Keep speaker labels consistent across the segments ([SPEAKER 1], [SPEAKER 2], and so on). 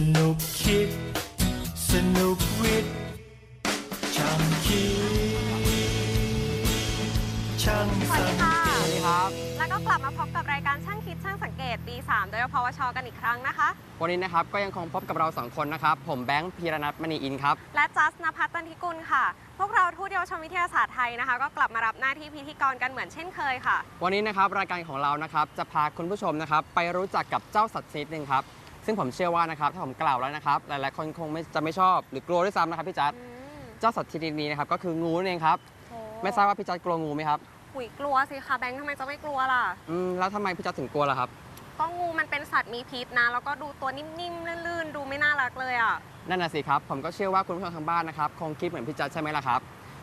[SPEAKER 1] สนุกคิด สนุกวิทย์ช่างคิดช่าง
[SPEAKER 2] สวัส
[SPEAKER 1] สั
[SPEAKER 2] ดี
[SPEAKER 1] ง
[SPEAKER 2] ค่ะ
[SPEAKER 1] เก
[SPEAKER 3] สวัส
[SPEAKER 1] ต
[SPEAKER 3] ดีครับ
[SPEAKER 2] แล้วก็กลับมาพบกับรายการช่างคิดช่างสังเกตปี 3 โดยพวช กันอีกครั้งนะคะ
[SPEAKER 3] วันนี้นะครับก็ยังคงพบกับเราสองคนนะครับ ผมแบงค์พีรนัทมณีอินครับ
[SPEAKER 2] และจัสนภัทรตันทิกุลค่ะ พวกเราทูตเยาวชนวิทยาศาสตร์ไทยนะคะ ก็กลับมารับหน้าที่พิธีกรกันเหมือนเช่นเคยค่ะ
[SPEAKER 3] วันนี้นะครับรายการของเรานะครับจะพาคุณผู้ชมนะครับไปรู้จักกับเจ้าสัตว์ชนิดหนึ่งครับ ซึ่งผมเชื่อว่านะครับถ้าผมกล่าวแล้วนะครับหลายๆคนคงไม่จะไม่ชอบหรือกลัวด้วยซ้ำนะครับพี่จัด
[SPEAKER 2] อืม
[SPEAKER 3] เจ้าสัตว์ชนิดนี้นะครับก็คืองูนั่นเองครับ
[SPEAKER 2] โอ้
[SPEAKER 3] ไม่ทราบว่าพี่จัดกลัวงูไหมครับ
[SPEAKER 2] หุยกลัวสิคะแบงค์ทำไมจะไม่กลัวล่ะ
[SPEAKER 3] อืมแล้วทำไมพี่จัดถึงกลัวล่ะครับ
[SPEAKER 2] ก็งูมันเป็นสัตว์มีพิษนะ แล้วก็ดูตัวนิ่มๆลื่นๆ ดูไม่น่ารักเลยอะ
[SPEAKER 3] นั่นน่ะสิครับผมก็เชื่อว่าคุณผู้ชมทางบ้านนะครับคงคิดเหมือนพี่จัดใช่ไหมล่ะครับ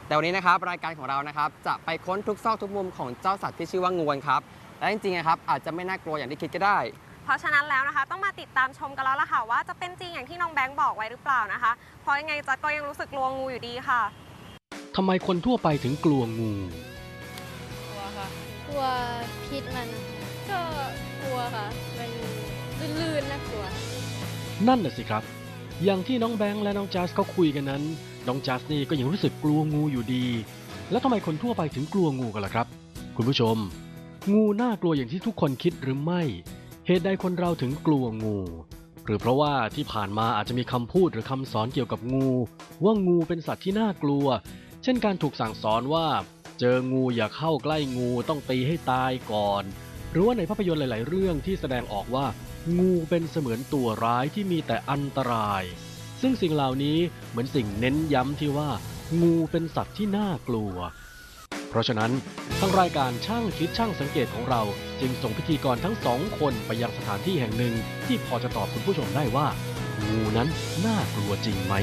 [SPEAKER 3] แต่วันนี้นะครับรายการของเรานะครับจะไปค้นทุกซอกทุกมุมของเจ้าสัตว์ที่ชื่อว่างูกันครับและจริงๆนะครับอาจจะไม่น่ากลัวอย่างที่คิดก็ได้
[SPEAKER 2] เพราะฉะนั้นแล้วนะคะ ต้องมาติดตามชมกันแล้วล่ะค่ะ ว่าจะเป็นจริงอย่างที่น้องแบงค์บอกไว้หรือเปล่านะคะ เพราะยังไงจัดก็ยังรู้สึกกลัวงูอยู่ดีค่ะ
[SPEAKER 4] ทำไมคนทั่วไปถึงกลัวงู
[SPEAKER 5] กลัวค่ะ กลัวพิษมันก็กลัวค่ะมันลื่นๆน่ากลัว
[SPEAKER 4] นั่นน่ะสิครับ อย่างที่น้องแบงค์และน้องจัสเขาคุยกันนั้น น้องจัสนี่ก็ยังรู้สึกกลัวงูอยู่ดี แล้วทำไมคนทั่วไปถึงกลัวงูกันล่ะครับ คุณผู้ชม งูน่ากลัวอย่างที่ทุกคนคิดหรือไม่ เหตุใดคนเราถึงกลัวงู หรือเพราะว่าที่ผ่านมาอาจจะมีคำพูดหรือคำสอนเกี่ยวกับงู ว่างูเป็นสัตว์ที่น่ากลัว เช่นการถูกสั่งสอนว่า เจองูอย่าเข้าใกล้งูต้องตีให้ตายก่อน หรือว่าในภาพยนตร์หลาย ๆ เรื่องที่แสดงออกว่า งูเป็นเสมือนตัวร้ายที่มีแต่อันตราย ซึ่งสิ่งเหล่านี้เหมือนสิ่งเน้นย้ำที่ว่า งูเป็นสัตว์ที่น่ากลัว ราะฉะนั้นทางรายการช่างคิดช่างสังเกตของเรา จึงส่งพิธีกรทั้งสองคนไปยังสถานที่แห่งหนึ่ง ที่พอจะตอบคุณผู้ชมได้ว่างูนั้นน่ากลัวจริงไหม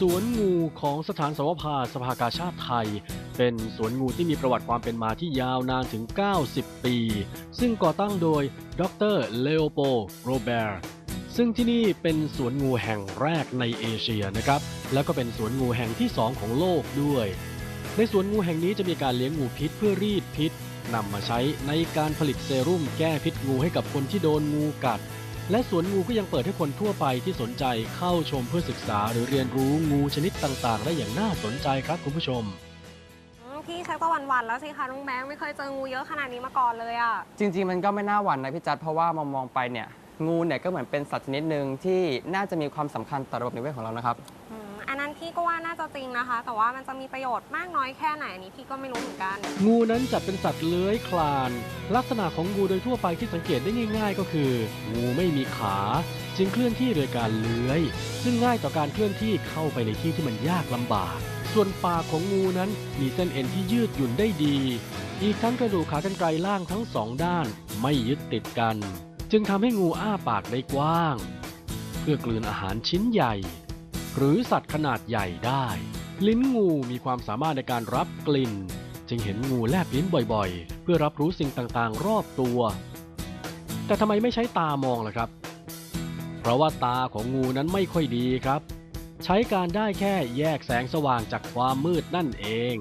[SPEAKER 4] สวนงูของสถานสวภาสภากาชาติไทย เป็นสวนงูที่มีประวัติความเป็นมาที่ยาวนานถึง 90 ปี ซึ่งก่อตั้งโดยดรเลโอโปโรเบร์ ซึ่งที่นี่เป็นสวนงูแห่งแรกในเอเชียนะครับ แล้วก็เป็นสวนงูแห่งที่สองของโลกด้วย ในสวนงูแห่งนี้จะมีการเลี้ยงงูพิษเพื่อรีดพิษนำมาใช้ในการผลิตเซรุ่มแก้พิษงูให้กับคนที่โดนงูกัด และสวนงูก็ยังเปิดให้คนทั่วไปที่สนใจเข้าชมเพื่อศึกษา หรือเรียนรู้งูชนิดต่างๆ ได้อย่างน่าสนใจครับคุณผู้ชม
[SPEAKER 2] อืมพี่ชักจะวันๆแล้วสิคะน้องแบงค์ไม่เคยเจองูเยอะขนาดนี้มาก่อนเลยอะ
[SPEAKER 3] จริง ๆ มันก็ไม่น่าหวั่นนะพี่จัดเพราะว่ามองมองๆไปเนี่ย งูเนี่ยก็เหมือนเป็นสัตว์ชนิดหนึ่งที่น่าจะมีความสำคัญต่อระบบนิเวศของเรานะครับ
[SPEAKER 2] อืมอันนั้นพี่ก็ว่าน่าจะจริงนะคะ แต่ว่ามันจะมีประโยชน์มากน้อยแค่ไหนอันนี้พี่ก็ไม่รู้เหมือนกัน
[SPEAKER 4] งูนั้นจัดเป็นสัตว์เลื้อยคลาน ลักษณะของงูโดยทั่วไปที่สังเกตได้ง่าย ๆ ก็คือ งูไม่มีขา จึงเคลื่อนที่โดยการเลื้อย ซึ่งง่ายต่อการเคลื่อนที่เข้าไปในที่ที่มันยากลำบาก ส่วนปากของงูนั้นมีเส้นเอ็นที่ยืดหยุ่นได้ดี อีกทั้งกระดูกขากรรไกรล่างทั้งสองด้านไม่ยึดติดกัน จึงทำให้งูอ้าปากได้กว้าง เพื่อกลืนอาหารชิ้นใหญ่ หรือสัตว์ขนาดใหญ่ได้ ลิ้นงูมีความสามารถในการรับกลิ่น จึงเห็นงูแลบลิ้นบ่อยๆ เพื่อรับรู้สิ่งต่างๆ รอบตัว แต่ทำไมไม่ใช้ตามองล่ะครับ เพราะว่าตาของงูนั้นไม่ค่อยดีครับ ใช้การได้แค่แยกแสงสว่างจากความมืดนั่นเอง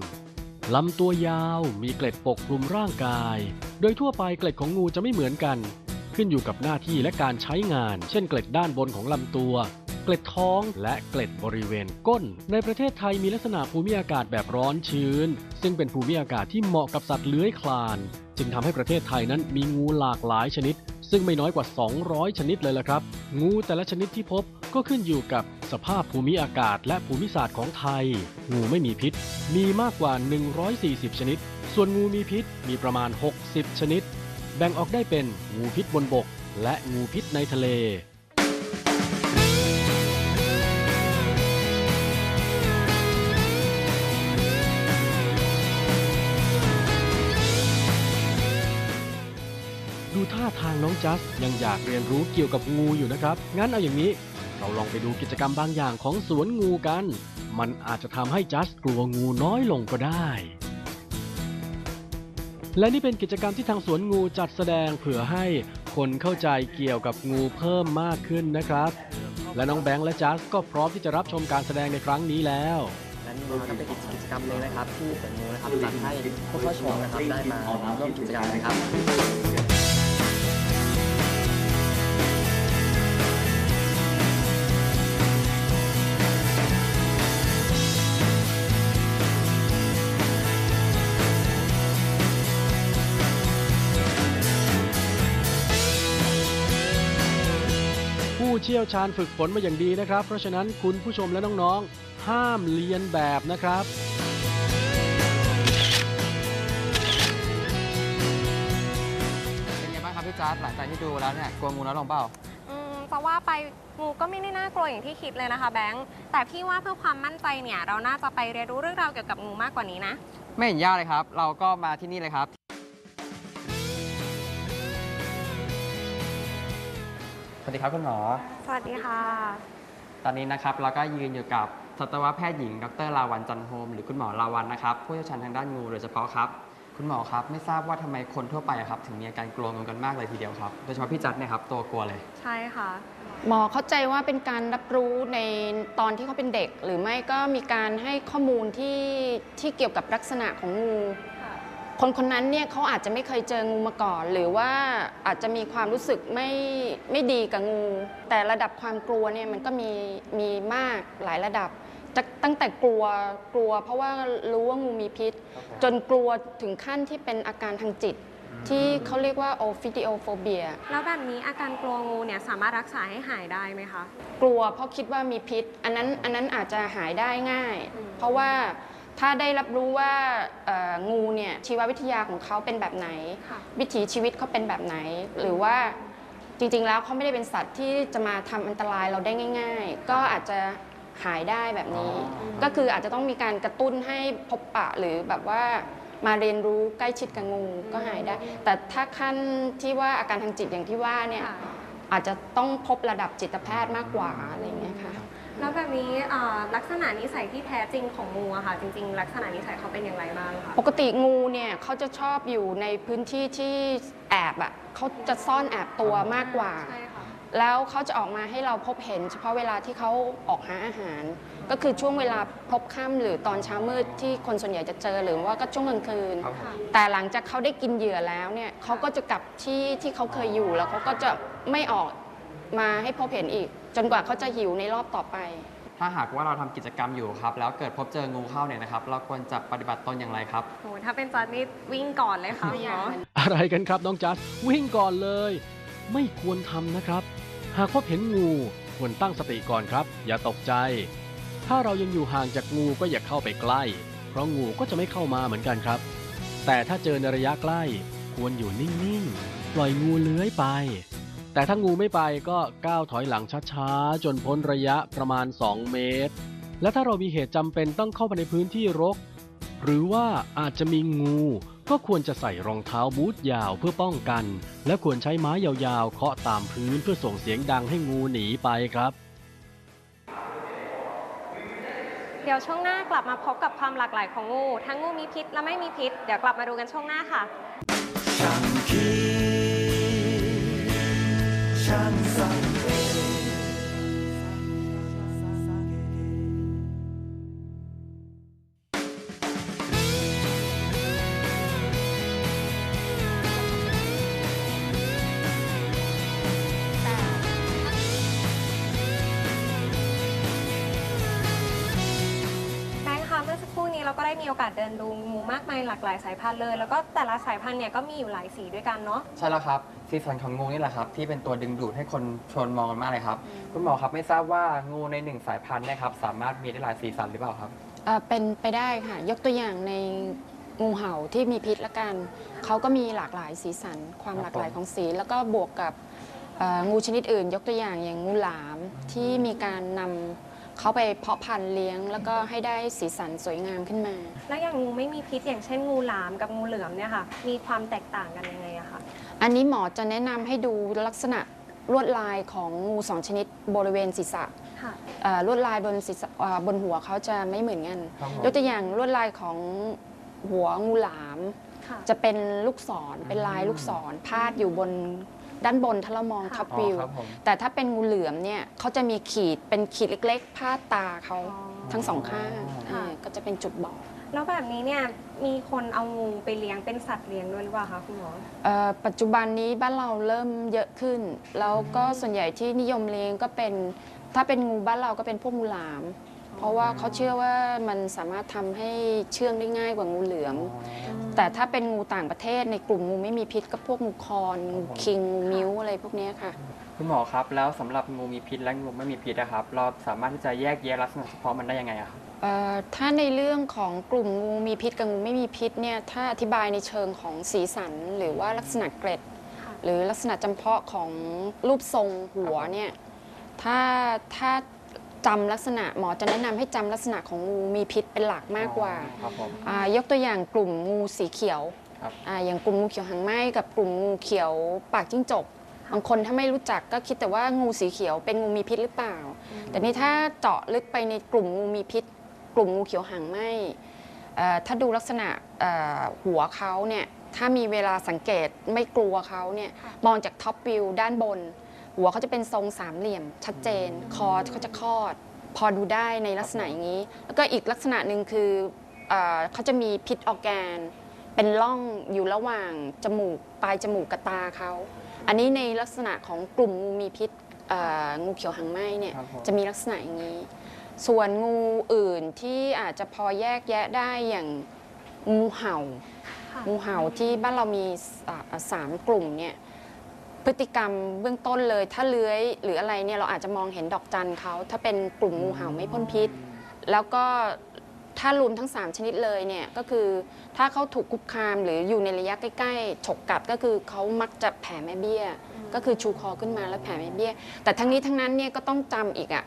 [SPEAKER 4] ลำตัวยาวมีเกล็ดปกคลุมร่างกาย โดยทั่วไปเกล็ดของงูจะไม่เหมือนกัน ขึ้นอยู่กับหน้าที่และการใช้งาน เช่นเกล็ดด้านบนของลำตัว เกล็ดท้องและเกล็ดบริเวณก้น ในประเทศไทยมีลักษณะภูมิอากาศแบบร้อนชื้น ซึ่งเป็นภูมิอากาศที่เหมาะกับสัตว์เลื้อยคลาน จึงทำให้ประเทศไทยนั้นมีงูหลากหลายชนิด ซึ่งไม่น้อยกว่า 200 ชนิดเลยละครับ งูแต่ละชนิดที่พบก็ขึ้นอยู่กับสภาพภูมิอากาศและภูมิศาสตร์ของไทย งูไม่มีพิษ มีมากกว่า 140 ชนิด ส่วนงูมีพิษมีประมาณ 60 ชนิด แบ่งออกได้เป็นงูพิษบนบก และงูพิษในทะเลดูท่าทางน้องจัสยังอยากเรียนรู้เกี่ยวกับงูอยู่นะครับ งั้นเอาอย่างนี้ เราลองไปดูกิจกรรมบางอย่างของสวนงูกัน มันอาจจะทำให้จัสกลัวงูน้อยลงก็ได้ และนี่เป็นกิจกรรมที่ทางสวนงูจัดแสดงเผื่อให้คนเข้าใจเกี่ยวกับงูเพิ่มมากขึ้นนะครับ และน้องแบงค์และจัสก็พร้อมที่จะรับชมการแสดงในครั้งนี้แล้ว
[SPEAKER 3] และนี่นะครับก็เป็นกกิจกรรมหนึงนะครับที่สวนงูนะครับจัดให้ผู้เข้าชมนะครับได้มาร่วมกิจกรรมนะครับ
[SPEAKER 4] เชี่ยวชาญฝึกฝนมาอย่างดีนะครับ เพราะฉะนั้นคุณผู้ชมและน้องๆ ห้ามเลียนแบบนะครับ
[SPEAKER 3] เป็นไงบ้างครับพี่จ๊าดหลังจากที่ดูแล้วเนี่ยกลัวงูน้อยลงเปล่า
[SPEAKER 2] อืมจะว่าไปงูก็ไม่ได้น่ากลัวอย่างที่คิดเลยนะคะแบงค์แต่พี่ว่าเพื่อความมั่นใจเนี่ย เราน่าจะไปเรียนรู้เรื่องราวเกี่ยวกับงูมากกว่านี้นะ
[SPEAKER 3] ไม่เห็นยากเลยครับ เราก็มาที่นี่เลยครับ วัสดีครับคุณหมอ
[SPEAKER 2] สวัสดีค่ะ
[SPEAKER 3] ตอนนี้นะครับเราก็ยืนอยู่กับสัตวแพทย์หญิง ดรลาวันจันโฮม หรือคุณหมอลาวันนะครับผู้เชี่ยวชาญทางด้านงูโดยเฉพาะครับ คุณหมอครับไม่ทราบว่าทำไมคนทั่วไปอะครับถึงมีอาการกลัวงูกันมากเลยทีเดียวครับ โดยเฉพาะพี่จัดเนี่ยครับตัวกลัวเลย
[SPEAKER 2] ใช่ค่ะ
[SPEAKER 6] หมอเข้าใจว่าเป็นการรับรู้ในตอนที่เขาเป็นเด็ก หรือไม่ก็มีการให้ข้อมูลที่ที่เกี่ยวกับลักษณะของงู คนคนนั้นเนี่ยเขาอาจจะไม่เคยเจองูมาก่อน หรือว่าอาจจะมีความรู้สึกไม่ไม่ดีกับงู แต่ระดับความกลัวเนี่ยมันก็มีมีมากหลายระดับจะตั้งแต่กลัวกลัว เพราะว่ารู้ว่างูมีพิษ จนกลัวถึงขั้นที่เป็นอาการทางจิต ที่เขาเรียกว่าโอฟิดิโอโฟเบีย
[SPEAKER 2] แล้วแบบนี้อาการกลัวงูเนี่ยสามารถรักษาให้หายได้ไหมคะ
[SPEAKER 6] กลัวเพราะคิดว่ามีพิษ อันนั้นอันนั้นอาจจะหายได้ง่าย
[SPEAKER 2] อืม
[SPEAKER 6] เพราะว่า ถ้าได้รับรู้ว่าเอ่องูเนี่ยชีววิทยาของเขาเป็นแบบไหน
[SPEAKER 2] ค่ะ
[SPEAKER 6] วิถีชีวิตเขาเป็นแบบไหน หรือว่าจริงๆแล้วเขาไม่ได้เป็นสัตว์ที่จะมาทำอันตรายเราได้ง่าย ๆ ก็อาจจะหายได้แบบนี้
[SPEAKER 3] อ๋อ
[SPEAKER 6] ก็คืออาจจะต้องมีการกระตุ้นให้พบปะหรือแบบว่ามาเรียนรู้ใกล้ชิดกับงูก็หายได้ แต่ถ้าขั้นที่ว่าอาการทางจิตอย่างที่ว่าเนี่ย
[SPEAKER 2] ค่ะ
[SPEAKER 6] อาจจะต้องพบระดับจิตแพทย์มากกว่าอะไรอย่างเงี้ยค่ะ
[SPEAKER 2] แล้วแบบนี้อ่าลักษณะนิสัยที่แท้จริงของงูอะค่ะ จริง ๆ ลักษณะนิสัยเขาเป็นอย่างไรบ้างคะ
[SPEAKER 6] ปกติงูเนี่ยเขาจะชอบอยู่ในพื้นที่ที่แอบอะเขาจะซ่อนแอบตัวมากกว่า
[SPEAKER 2] ใช่ค่ะ
[SPEAKER 6] แล้วเขาจะออกมาให้เราพบเห็น เฉพาะเวลาที่เขาออกหาอาหาร ก็คือช่วงเวลาพบค่ำหรือตอนเช้ามืดที่คนส่วนใหญ่จะเจอหรือว่าก็ช่วงกลางคืน
[SPEAKER 3] ครับผม
[SPEAKER 6] แต่หลังจากเขาได้กินเหยื่อแล้วเนี่ยเขาก็จะกลับที่ที่เขาเคยอยู่แล้วเขาก็จะไม่ออก มาให้พบเห็นอีก จนกว่าเขาจะหิวในรอบต่อไป
[SPEAKER 3] ถ้าหากว่าเราทำกิจกรรมอยู่ครับ แล้วเกิดพบเจองูเข้าเนี่ยนะครับ เราควรจะปฏิบัติตนอย่างไรครับ
[SPEAKER 2] โหถ้าเป็นจัดนี่วิ่งก่อนเลยค่ะคุณหมอ
[SPEAKER 4] อะไรกันครับน้องจัสวิ่งก่อนเลย ไม่ควรทำนะครับ หากพบเห็นงูควรตั้งสติก่อนครับ อย่าตกใจ ถ้าเรายังอยู่ห่างจากงูก็อย่าเข้าไปใกล้ เพราะงูก็จะไม่เข้ามาเหมือนกันครับ แต่ถ้าเจอในระยะใกล้ ควรอยู่นิ่งๆ ปล่อยงูเลื้อยไป แต่ถ้างูไม่ไปก็ก้าวถอยหลังช้าๆ จนพ้นระยะประมาณ 2 เมตร และถ้าเรามีเหตุจำเป็นต้องเข้าไปในพื้นที่รก หรือว่าอาจจะมีงูก็ควรจะใส่รองเท้าบูทยาวเพื่อป้องกัน และควรใช้ไม้ยาวๆ เคาะตามพื้นเพื่อส่งเสียงดังให้งูหนีไปครับ
[SPEAKER 2] เดี๋ยวช่วงหน้ากลับมาพบกับความหลากหลายของงู ทั้งงูมีพิษและไม่มีพิษ เดี๋ยวกลับมาดูกันช่วงหน้าค่ะ มีโอกาสเดินดูงูมากมายหลากหลายสายพันธุ์เลย แล้วก็แต่ละสายพันธุ์เนี่ยก็มีอยู่หลายสีด้วยกันเนาะ
[SPEAKER 3] ใช่แล้วครับสีสันของงูนี่แหละครับที่เป็นตัวดึงดูดให้คนชวนมองกันมากเลยครับคุณหมอครับไม่ทราบว่างูในหนึ่งสายพันธุ์เนะครับสามารถมีได้หลายสีสันหรือเปล่าครับ
[SPEAKER 6] เอ่อเป็นไปได้ค่ะ ยกตัวอย่างในงูเห่าที่มีพิษละกัน เขาก็มีหลากหลายสีสัน ความ
[SPEAKER 3] ครับ
[SPEAKER 6] หลากหลาย
[SPEAKER 3] ผม
[SPEAKER 6] ของสี แล้วก็บวกกับเอ่องูชนิดอื่น ยกตัวอย่างอย่างงูหลามที่มีการนำ เขาไปเพาะพันธุ์เลี้ยง แล้วก็ให้ได้สีสันสวยงามขึ้นมา
[SPEAKER 2] แล้วอย่างงูไม่มีพิษอย่างเช่นงูหลามกับงูเหลือมเนี่ยค่ะ มีความแตกต่างกันยังไงอะคะ
[SPEAKER 6] อันนี้หมอจะแนะนำให้ดูลักษณะลวดลายของงูสองชนิดบริเวณศีรษะ
[SPEAKER 2] ค่ะ
[SPEAKER 6] เอ่อลวดลายบนศีรษะเอ่อบนหัวเขาจะไม่เหมือนกัน
[SPEAKER 3] ครับผม
[SPEAKER 6] ยกตัวอย่างลวดลายของหัวงูหลาม
[SPEAKER 2] ค่ะ
[SPEAKER 6] จะเป็นลูกศรเป็นลายลูกศรพาดอยู่บน ด้านบนถ้าเรามอง
[SPEAKER 2] ค่ะ
[SPEAKER 6] ท็อป
[SPEAKER 3] อ๋อ
[SPEAKER 6] วิว
[SPEAKER 3] ครับผม
[SPEAKER 6] แต่ถ้าเป็นงูเหลือมเนี่ยเขาจะมีขีดเป็นขีดเล็กๆพาดตาเขา
[SPEAKER 2] อ๋อ
[SPEAKER 6] ทั้งสองข้าง
[SPEAKER 2] ค่ะ
[SPEAKER 6] อ่าก็จะเป็นจุดบอด
[SPEAKER 2] แล้วแบบนี้เนี่ยมีคนเอางูไปเลี้ยงเป็นสัตว์เลี้ยงด้วยหรือเปล่าคะคุณหมอ
[SPEAKER 6] เอ่อปัจจุบันนี้บ้านเราเริ่มเยอะขึ้น แล้วก็ส่วนใหญ่ที่นิยมเลี้ยงก็เป็น ถ้าเป็นงูบ้านเราก็เป็นพวกงูหลาม เพราะว่าเขาเชื่อว่ามันสามารถทำให้เชื่องได้ง่ายกว่างูเหลือม แต่ถ้าเป็นงูต่างประเทศในกลุ่มงูไม่มีพิษก็พวกงูคอนงูคิงงูมิ้วอะไรพวกเนี้ยค่ะ
[SPEAKER 3] คุณหมอครับ แล้วสำหรับงูมีพิษและงูไม่มีพิษนะครับ เราสามารถที่จะแยกแยะลักษณะเฉพาะมันได้ยังไงอะครับ
[SPEAKER 6] เอ่อถ้าในเรื่องของกลุ่มงูมีพิษกับงูไม่มีพิษเนี่ยถ้าอธิบายในเชิงของสีสัน หรือว่าลักษณะเกร็ด
[SPEAKER 2] ค่ะ
[SPEAKER 6] หรือลักษณะจำเพาะของรูปทรงหัวเนี่ยถ้าถ้า จำลักษณะหมอจะแนะนำให้จำลักษณะของงูมีพิษเป็นหลักมากกว่า
[SPEAKER 3] ครับผม
[SPEAKER 6] อ่ายกตัวอย่างกลุ่มงูสีเขียว
[SPEAKER 3] ครับ
[SPEAKER 6] อ่าอย่างกลุ่มงูเขียวหางไหม้กับกลุ่มงูเขียวปากจิ้งจกบางคนถ้าไม่รู้จักก็คิดแต่ว่างูสีเขียวเป็นงูมีพิษหรือเปล่า แต่นี่ถ้าเจาะลึกไปในกลุ่มงูมีพิษ กลุ่มงูเขียวหางไหมเอ่อถ้าดูลักษณะเอ่อหัวเขาเนี่ยถ้ามีเวลาสังเกตไม่กลัวเขาเนี่ยมองจากท็อปวิวด้านบน หัวเขาจะเป็นทรงสามเหลี่ยม ชัดเจน คอเขาจะคลอด พอดูได้ในลักษณะอย่างนี้ แล้วก็อีกลักษณะหนึ่งคือเออเขาจะมีพิษออร์แกน เป็นร่องอยู่ระหว่างจมูกปลายจมูกกับตาเขา อันนี้ในลักษณะของกลุ่มงูมีพิษเอ่องูเขียวหางไหมเนี่ย
[SPEAKER 3] ครับผม
[SPEAKER 6] จะมีลักษณะอย่างนี้ ส่วนงูอื่นที่อาจจะพอแยกแยะได้อย่างงูเห่า
[SPEAKER 2] ค่ะ
[SPEAKER 6] งูเห่าที่บ้านเรามีสาสามกลุ่มเนี่ย พฤติกรรมเบื้องต้นเลย ถ้าเลื้อยหรืออะไรเนี่ยเราอาจจะมองเห็นดอกจันเขาถ้าเป็นกลุ่มงูเห่าไม่พ่นพิษ แล้วก็ถ้ารวมทั้ง 3 ชนิดเลยเนี่ยก็คือถ้าเขาถูกคุกคามหรืออยู่ในระยะใกล้ๆ ฉกกัดก็คือเขามักจะแผ่แม่เบี้ย ก็คือชูคอขึ้นมาแล้วแผ่แม่เบี้ย แต่ทั้งนี้ทั้งนั้นเนี่ยก็ต้องจำอีกอะ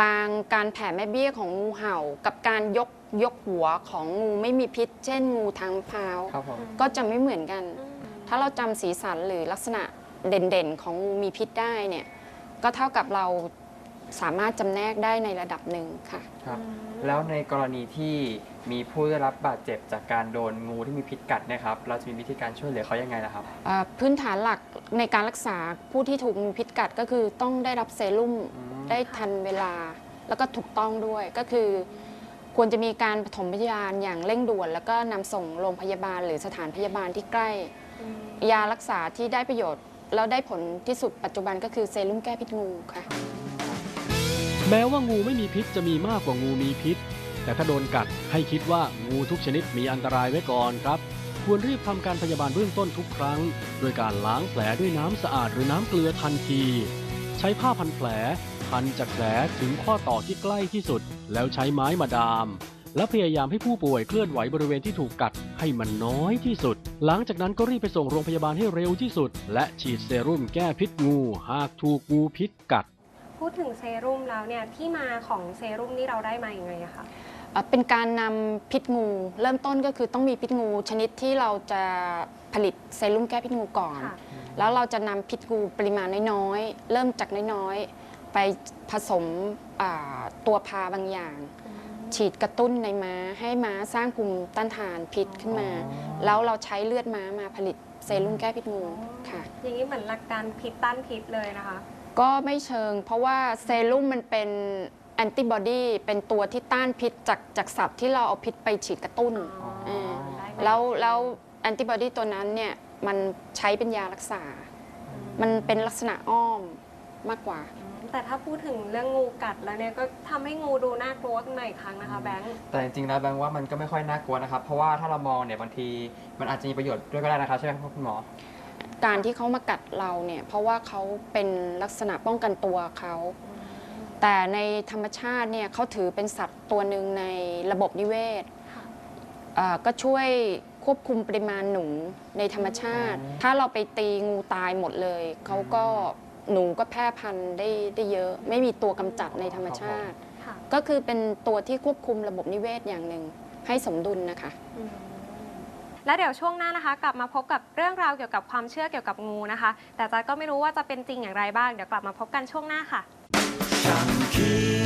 [SPEAKER 6] บางการแผ่แม่เบี้ยของงูเห่า กับการยกยกหัวของงูไม่มีพิษ เช่นงูทางมะพร้าว
[SPEAKER 3] ครับผม
[SPEAKER 6] ก็จะไม่เหมือนกัน ถ้าเราจำสีสันหรือลักษณะ เด่นๆของงูมีพิษได้เนี่ยก็เท่ากับเราสามารถจำแนกได้ในระดับหนึ่งค่ะ
[SPEAKER 3] ครับแล้วในกรณีที่มีผู้ได้รับบาดเจ็บจากการโดนงูที่มีพิษกัดเนะครับ เราจะมีวิธีการช่วยเหลือเขายังไงล่ะครับ
[SPEAKER 6] อ่าพื้นฐานหลักในการรักษาผู้ที่ถูกงูพิษกัดก็คือต้องได้รับเซรุ่ม
[SPEAKER 3] อืม
[SPEAKER 6] ได้ทันเวลา แล้วก็ถูกต้องด้วยก็คือ ควรจะมีการปฐมพยาบาลอย่างเร่งด่วน แล้วก็นำส่งโรงพยาบาลหรือสถานพยาบาลที่ใกล้ ยารักษาที่ได้ประโยชน์ แล้วได้ผลที่สุดปัจจุบันก็คือเซรุ่มแก้พิษงูค่ะ
[SPEAKER 4] แม้ว่างูไม่มีพิษจะมีมากกว่างูมีพิษ แต่ถ้าโดนกัดให้คิดว่างูทุกชนิดมีอันตรายไว้ก่อนครับ ควรรีบทำการพยาบาลเบื้องต้นทุกครั้ง โดยการล้างแผลด้วยน้ำสะอาดหรือน้ำเกลือทันที ใช้ผ้าพันแผลพันจากแผลถึงข้อต่อที่ใกล้ที่สุด แล้วใช้ไม้มาดาม และพยายามให้ผู้ป่วยเคลื่อนไหวบริเวณที่ถูกกัดให้มันน้อยที่สุด หลังจากนั้นก็รีบไปส่งโรงพยาบาลให้เร็วที่สุด และฉีดเซรุ่มแก้พิษงู หากถูกงูพิษกัด
[SPEAKER 2] พูดถึงเซรุ่มแล้วเนี่ยที่มาของเซรุ่มนี่เราได้มาอย่างไงอะคะ
[SPEAKER 6] เอ่อเป็นการนำพิษงู เริ่มต้นก็คือต้องมีพิษงู ชนิดที่เราจะผลิตเซรุ่มแก้พิษงูก่อน
[SPEAKER 2] ค่ะ
[SPEAKER 6] แล้วเราจะนำพิษงูปริมาณน้อยๆ เริ่มจากน้อยๆ ไปผสมอ่าตัวพาบางอย่าง ฉีดกระตุ้นในม้า ให้ม้าสร้างภูมิต้านทานพิษขึ้นมา แล้วเราใช้เลือดม้ามาผลิตเซรุ่มแก้พิษงูค่ะ
[SPEAKER 2] อย่างนี้เหมือนหลักการพิษต้านพิษเลยนะคะ
[SPEAKER 6] ก็ไม่เชิง เพราะว่าเซรุ่มมันเป็นแอนติบอดีเป็นตัวที่ต้านพิษจากจากสัตว์ที่เราเอาพิษไปฉีดกระตุ้น
[SPEAKER 2] อ๋อ
[SPEAKER 6] เออ
[SPEAKER 2] ได้มา
[SPEAKER 6] แล้วแล้วแอนติบอดีตัวนั้นเนี่ยมันใช้เป็นยารักษา มันเป็นลักษณะอ้อมมากกว่า
[SPEAKER 2] แต่ถ้าพูดถึงเรื่องงูกัดแล้วเนี่ยก็ทำให้งูดูน่ากลัวขึ้นมาอีกครั้งนะคะแบงค์
[SPEAKER 3] แต่จริงๆแล้วแบงค์ว่ามันก็ไม่ค่อยน่ากลัวนะครับ เพราะว่าถ้าเรามองเนี่ยบางทีมันอาจจะมีประโยชน์ด้วยก็ได้นะครับใช่ไหมครับคุณหมอ
[SPEAKER 6] การที่เขามากัดเราเนี่ย เพราะว่าเขาเป็นลักษณะป้องกันตัวเขา แต่ในธรรมชาติเนี่ยเขาถือเป็นสัตว์ตัวหนึ่งในระบบนิเวศ
[SPEAKER 2] ค่ะ
[SPEAKER 6] อ่าก็ช่วยควบคุมปริมาณหนูในธรรมชาติ
[SPEAKER 3] อืม
[SPEAKER 6] ถ้าเราไปตีงูตายหมดเลย เขาก็ หนูก็แพร่พันธุ์ได้ได้เยอะ ไม่มีตัวกำจัดในธรรมชาติ
[SPEAKER 2] ค่ะ
[SPEAKER 6] ก็คือเป็นตัวที่ควบคุมระบบนิเวศอย่างหนึ่ง ให้สมดุลนะคะ
[SPEAKER 2] อืมแล้วเดี๋ยวช่วงหน้านะคะ กลับมาพบกับเรื่องราวเกี่ยวกับความเชื่อเกี่ยวกับงูนะคะ แต่จ๊ะก็ไม่รู้ว่าจะเป็นจริงอย่างไรบ้าง เดี๋ยวกลับมาพบกันช่วงหน้าค่ะ
[SPEAKER 1] ช่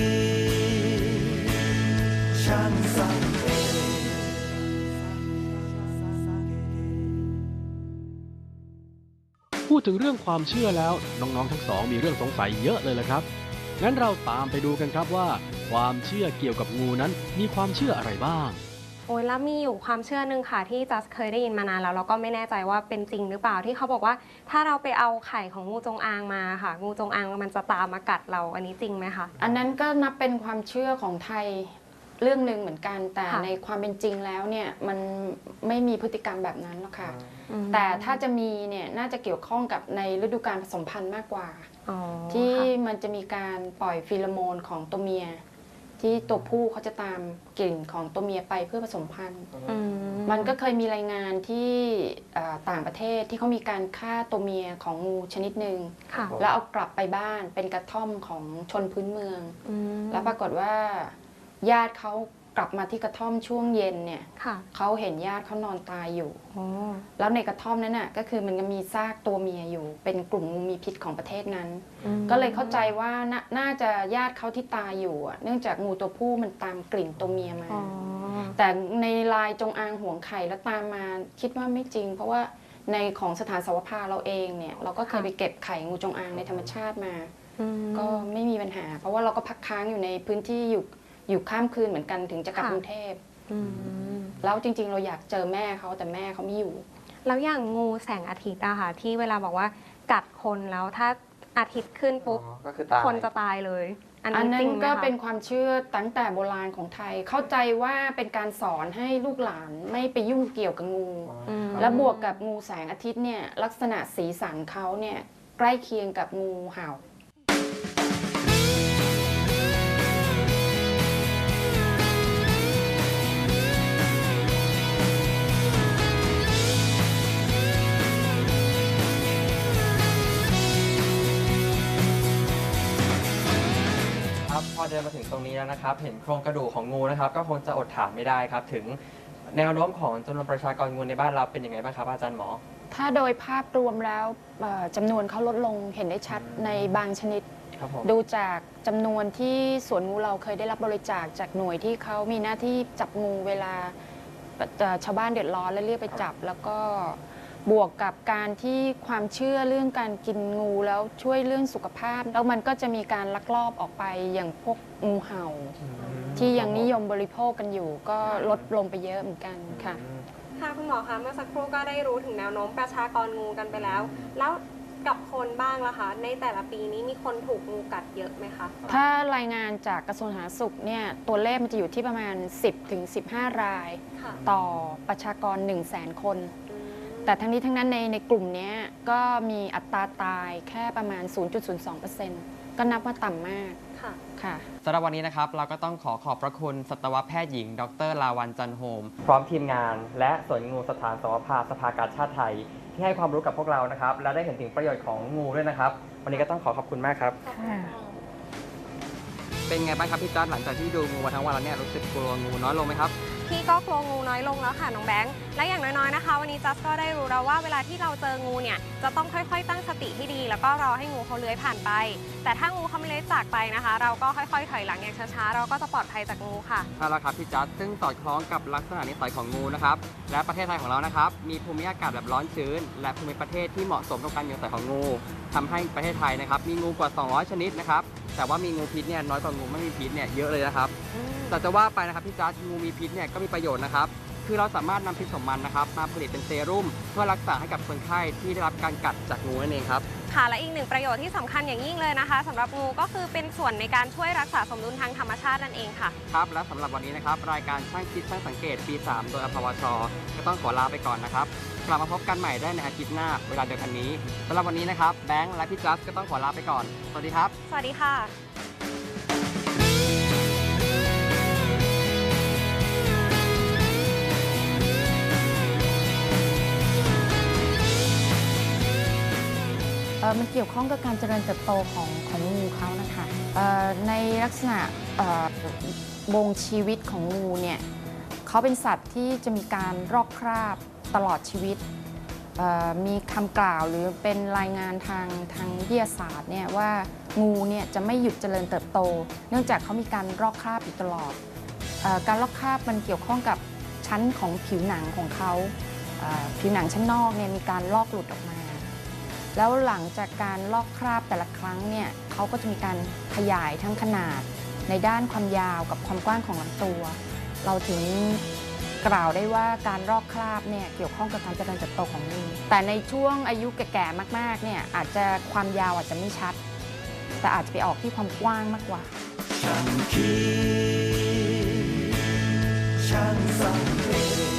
[SPEAKER 4] พูดถึงเรื่องความเชื่อแล้ว น้องๆทั้งสองมีเรื่องสงสัยเยอะเลยละครับ งั้นเราตามไปดูกันครับว่า ความเชื่อเกี่ยวกับงูนั้นมีความเชื่ออะไรบ้าง
[SPEAKER 2] โอ้ยแล้วมีอยู่ความเชื่อหนึ่งค่ะ ที่จัสเคยได้ยินมานานแล้วเราก็ไม่แน่ใจว่าเป็นจริงหรือเปล่าที่เขาบอกว่า ถ้าเราไปเอาไข่ของงูจงอางมาค่ะ งูจงอางมันจะตามมากัดเราอันนี้จริงไหมคะ
[SPEAKER 6] อันนั้นก็นับเป็นความเชื่อของไทย เรื่องหนึ่งเหมือนกันแต่
[SPEAKER 2] ค่ะ
[SPEAKER 6] ในความเป็นจริงแล้วเนี่ยมันไม่มีพฤติกรรมแบบนั้นหรอกค่ะ
[SPEAKER 2] อืม
[SPEAKER 6] แต่ถ้าจะมีเนี่ยน่าจะเกี่ยวข้องกับในฤดูการผสมพันธุ์มากกว่า
[SPEAKER 2] อ๋อ
[SPEAKER 6] ที่
[SPEAKER 2] ค่ะ
[SPEAKER 6] มันจะมีการปล่อยฟีโรโมนของตัวเมีย ที่ตัวผู้เขาจะตามกลิ่นของตัวเมียไปเพื่อผสมพันธุ์
[SPEAKER 2] อื
[SPEAKER 6] มันก็เคยมีรายงานที่เอ่อต่างประเทศที่เขามีการฆ่าตัวเมียของงูชนิดหนึ่ง
[SPEAKER 2] ค่ะ
[SPEAKER 6] แล้วเอากลับไปบ้านเป็นกระท่อมของชนพื้นเมือง
[SPEAKER 2] อืม
[SPEAKER 6] แล้วปรากฏว่า ญาติเขากลับมาที่กระท่อมช่วงเย็นเนี่ย
[SPEAKER 2] ค่ะ
[SPEAKER 6] เขาเห็นญาติเขานอนตายอยู่
[SPEAKER 2] โอ้
[SPEAKER 6] แล้วในกระท่อมนั้นน่ะก็คือมันก็มีซากตัวเมียอยู่ เป็นกลุ่มงูมีพิษของประเทศนั้น
[SPEAKER 2] อืม
[SPEAKER 6] ก็เลยเข้าใจว่าน่าน่าจะญาติเขาที่ตายอยู่อะเนื่องจากงูตัวผู้มันตามกลิ่นตัวเมียมา
[SPEAKER 2] อ๋อ
[SPEAKER 6] แต่ในลายจงอางห่วงไข่แล้วตามมาคิดว่าไม่จริง เพราะว่าในของสถานสาวภาเราเองเนี่ยเราก็เคยไปเก็บไข่งูจงอางในธรรมชาติมา
[SPEAKER 2] อืม
[SPEAKER 6] ก็ไม่มีปัญหา เพราะว่าเราก็พักค้างอยู่ในพื้นที่อยู่ อยู่ข้ามคืนเหมือนกันถึงจะกลับ
[SPEAKER 2] ค่ะ
[SPEAKER 6] กรุงเทพ
[SPEAKER 2] อืม
[SPEAKER 6] แล้วจริง ๆ เราอยากเจอแม่เขาแต่แม่เขาไม่อยู่
[SPEAKER 2] แล้วอย่างงูแสงอาทิตย์อะค่ะ ที่เวลาบอกว่ากัดคนแล้วถ้าอาทิตย์ขึ้นปุ๊บ
[SPEAKER 3] ก็คือตาย
[SPEAKER 2] คนจะตายเลย อัน
[SPEAKER 6] อัน
[SPEAKER 2] นี้
[SPEAKER 6] นั้
[SPEAKER 2] จริ
[SPEAKER 6] น
[SPEAKER 2] งไหม
[SPEAKER 6] ก็
[SPEAKER 2] คะ
[SPEAKER 6] เป็นความเชื่อตั้งแต่โบราณของไทย เข้าใจว่าเป็นการสอนให้ลูกหลานไม่ไปยุ่งเกี่ยวกับงู
[SPEAKER 2] อืม
[SPEAKER 6] และบวกกับงูแสงอาทิตย์เนี่ยลักษณะสีสันเขาเนี่ยใกล้เคียงกับงูเห่า
[SPEAKER 3] เดินมาถึงตรงนี้แล้วนะครับ เห็นโครงกระดูกของงูนะครับ ก็คงจะอดถามไม่ได้ครับ ถึงแนวโน้มของจำนวนประชากรงูในบ้านเราเป็นยังไงบ้างครับอาจารย์หมอ
[SPEAKER 6] ถ้าโดยภาพรวมแล้วเอ่อจำนวนเขาลดลงเห็นได้ชัดในบางชนิด
[SPEAKER 3] ครับผม
[SPEAKER 6] ดูจากจำนวนที่สวนงูเราเคยได้รับบริจาคจากหน่วยที่เขามีหน้าที่จับงูเวลาเอ่อชาวบ้านเดือดร้อนแล้วเรียกไปจับ แล้วก็ บวกกับการที่ความเชื่อเรื่องการกินงูแล้วช่วยเรื่องสุขภาพ แล้วมันก็จะมีการลักลอบออกไปอย่างพวกงูเห่า ที่ยังนิยมบริโภคกันอยู่ ก็ลดลงไปเยอะเหมือนกันค่ะ
[SPEAKER 2] ค่ะคุณหมอคะเมื่อสักครู่ก็ได้รู้ถึงแนวโน้มประชากรงูกันไปแล้ว แล้วกับคนบ้างล่ะคะ ในแต่ละปีนี้มีคนถูกงูกัดเยอะไหมคะ
[SPEAKER 6] ถ้ารายงานจากกระทรวงสาธารณสุขเนี่ยตัวเลขมันจะอยู่ที่ประมาณ 10ถึง15 ราย
[SPEAKER 2] ค่ะ
[SPEAKER 6] ต่อประชากร 1 0 0 0 0แสนคน
[SPEAKER 2] อืม
[SPEAKER 6] แต่ทั้งนี้ทั้งนั้นในในกลุ่มเนี้ยก็มีอัตราตายแค่ประมาณ 0.02%ก็นับว่าต่ำมาก
[SPEAKER 2] ค่ะ
[SPEAKER 6] ค่ะ
[SPEAKER 3] สำหรับวันนี้นะครับ เราก็ต้องขอขอบพระคุณสัตวแพทย์หญิง ดรลาวันจันโฮม พร้อมทีมงาน และสวนงูสถานสวภาสภากาชาติไทย ที่ให้ความรู้กับพวกเรานะครับ และได้เห็นถึงประโยชน์ของงูด้วยนะครับ วันนี้ก็ต้องขอขอบคุณมากครับเป็นไงบ้างครับพี่จอร์ดหลังจากที่ดูงูมาทั้งวันแล้วเนี่ยรู้สึกกลัวงูน้อยลงไหมครับ
[SPEAKER 2] พี่ก็กลัวงูน้อยลงแล้วค่ะน้องแบงค์และอย่างน้อยๆนะคะ วันนี้จัสก็ได้รู้แล้วว่าเวลาที่เราเจองูเนี่ยจะต้องค่อยๆ ตั้งสติให้ดี แล้วก็รอให้งูเขาเลื้อยผ่านไป แต่ถ้างูเขาไม่เลื้อยจากไปนะคะ เราก็ค่อยๆถอยหลังอย่างช้าๆเราก็จะปลอดภัยจากงูค่ะ
[SPEAKER 3] ใช่แล้วครับพี่จัดซึ่งสอดคล้องกับลักษณะนิสัยของงูนะครับ และประเทศไทยของเรานะครับ มีภูมิอากาศแบบร้อนชื้น และภูมิประเทศที่เหมาะสมกับการอยู่อาศัยของงูทำให้ประเทศไทยนะครับ มีงูกว่า 200 ชนิดนะครับ แต่ว่ามีงูพิษเนี่ยน้อยกว่างูไม่มีพิษเนี่ยเยอะเลยนะครับ แต่จะว่าไปนะครับพี่จัดงูมีพิษเนี่ยก็มีประโยชน์นะครับ คือเราสามารถนำพิษของมันนะครับมาผลิตเป็นเซรุ่มเพื่อรักษาให้กับคนไข้ที่ได้รับการกัดจากงูนั่นเองครับ
[SPEAKER 2] ค่ะและอีกหนึ่งประโยชน์ที่สำคัญอย่างยิ่งเลยนะคะสำหรับงูก็คือเป็นส่วนในการช่วยรักษาสมดุลทางธรรมชาตินั่นเองค่ะ
[SPEAKER 3] ครับและสำหรับวันนี้นะครับรายการช่างคิดช่างสังเกตปี 3 โดยอภวช ก็ต้องขอลาไปก่อนนะครับกลับมาพบกันใหม่ได้ในอาทิตย์หน้าเวลาเดียวกันนี้สำหรับวันนี้นะครับแบงค์และพี่จัสก็ต้องขอลาไปก่อน สวัสดีครับ
[SPEAKER 2] สวัสดีค่ะ
[SPEAKER 6] มันเกี่ยวข้องกับการเจริญเติบโตของของงูเขานะคะในลักษณะวงชีวิตของงูเนี่ยเขาเป็นสัตว์ที่จะมีการรอกคราบตลอดชีวิต มีคำกล่าวหรือเป็นรายงานทางทางวิทยาศาสตร์เนี่ยว่างูเนี่ยจะไม่หยุดเจริญเติบโต เนื่องจากเขามีการรอกคราบอยู่ตลอดอการลอกคราบมันเกี่ยวข้องกับชั้นของผิวหนังของเขาผิวหนังชั้นนอกเนี่ยมีการลอกหลุดออกมา แล้วหลังจากการลอกคราบแต่ละครั้งเนี่ยเขาก็จะมีการขยายทั้งขนาด ในด้านความยาวกับความกว้างของลำตัว เราถึงกล่าวได้ว่าการลอกคราบเนี่ยเกี่ยวข้องกับการเจริญเติบโตของงูแต่ในช่วงอายุแก่ๆมากๆเนี่ยอาจจะความยาวอาจจะไม่ชัด แต่อาจจะไปออกที่ความกว้างมากกว่า
[SPEAKER 1] ช่างคิดช่างสังเกต